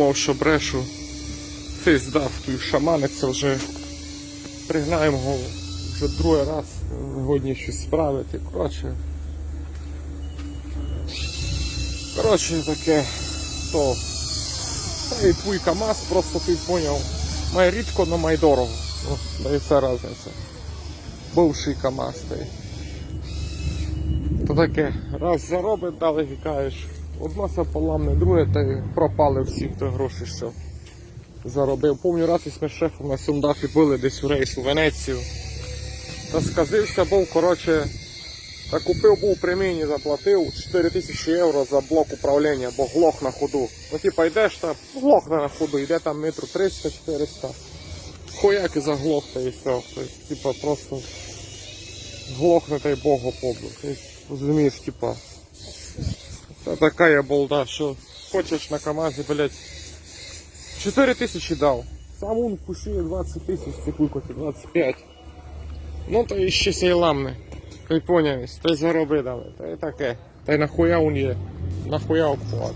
Мов, що брешу. Цей здав той шаманець вже пригнаємо його вже другий раз годні щось справити. Коротше. Коротше таке то. І твій КАМАЗ просто ти поняв. Має рідко, но має дорого. Ну, да разниця. Бувший КАМАЗ той. То таке, раз заробить, далі вікаєш. Одно це поламне, друге, та пропали всі хто гроші, що заробив. Помню, раз із ми шефом на Сундафі були десь у рейс у Венецію. Та сказився був, коротше, та купив був при мені, заплатив 4 тисячі євро за блок управління, бо глох на ходу. Ну типа йдеш та глох на ходу, йде там метру 300-400. Хуяк і заглох та і все. Тобто, типа просто глохне та й Богу поблу. Тобто, розумієш, типа. Та така я болда, що хочеш на КамАЗе, блядь. 4 тисячі дав. Сам он кушує 20 тисяч, цикуйко 25. Ну то іще ще сей ламне. Ти поняв, та й зароби дали. Та й таке. Та й нахуя он є. Нахуя обхват.